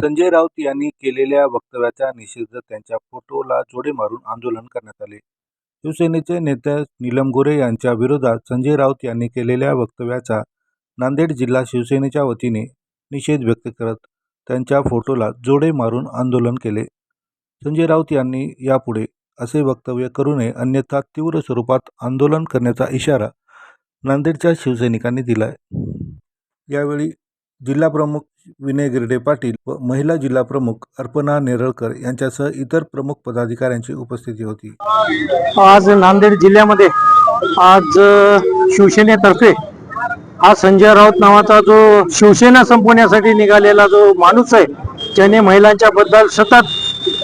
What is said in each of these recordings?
संजय राऊत यांनी केलेल्या वक्तव्याचा निषेध त्यांच्या फोटोला जोडे मारून आंदोलन करण्यात आले. शिवसेनेचे नेते नीलम गोरे यांच्या विरोधात संजय राऊत यांनी केलेल्या वक्तव्याचा नांदेड जिल्हा शिवसेनेच्या वतीने निषेध व्यक्त करत त्यांच्या फोटोला जोडे मारून आंदोलन केले. संजय राऊत यांनी यापुढे असे वक्तव्य करू नये अन्यथा तीव्र स्वरूपात आंदोलन करण्याचा इशारा नांदेडच्या शिवसैनिकांनी दिला आहे यावेळी जिल्हाप्रमुख विनय गिरडे पाटील व महिला जिल्हा प्रमुख अर्पणा नेरळकर यांच्यासह इतर प्रमुख पदाधिकाऱ्यांची उपस्थिती होती. आज नांदेड जिल्ह्यामध्ये आज शिवसेनेतर्फे हा संजय राऊत नावाचा जो शिवसेना संपवण्यासाठी निघालेला जो माणूस आहे त्याने महिलांच्या बद्दल सतत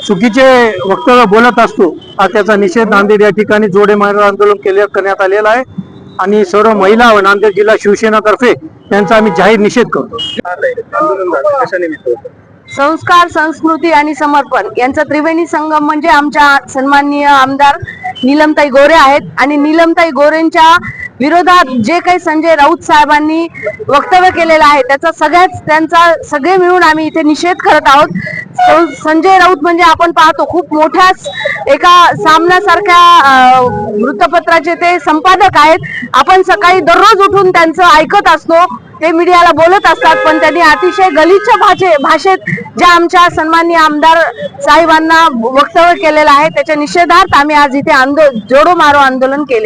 चुकीचे वक्तव्य बोलत असतो हा त्याचा निषेध नांदेड या ठिकाणी जोडे मार आंदोलन केले करण्यात आलेला आहे. आणि सर्व महिला व नांदेड जिल्हा शिवसेनातर्फे त्यांचा आम्ही जाहीर निषेध करतो. संस्कार संस्कृती आणि समर्पण यांचा त्रिवेणी संगम म्हणजे आमच्या सन्माननीय आमदार नीलमताई गोरे आहेत. आणि नीलमताई गोरेंच्या विरोधात जे काही संजय राऊत साहेबांनी वक्तव्य केलेलं आहे त्याचा सगळ्याच त्यांचा सगळे मिळून आम्ही इथे निषेध करत आहोत. संजय राऊत म्हणजे आपण पाहतो खूप मोठ्या एका सामनासारख्या वृत्तपत्राचे ते संपादक आहेत. आपण सकाळी दररोज उठून त्यांचं ऐकत असतो. ते मीडियाला बोलत असतात पण त्यांनी अतिशय गलिच्छ भाषे भाषेत ज्या आमच्या सन्माननीय आमदार साहेबांना वक्तव्य केलेलं आहे त्याच्या निषेधार्थ आम्ही आज इथे आंदो जोडो मारो आंदोलन केलेलं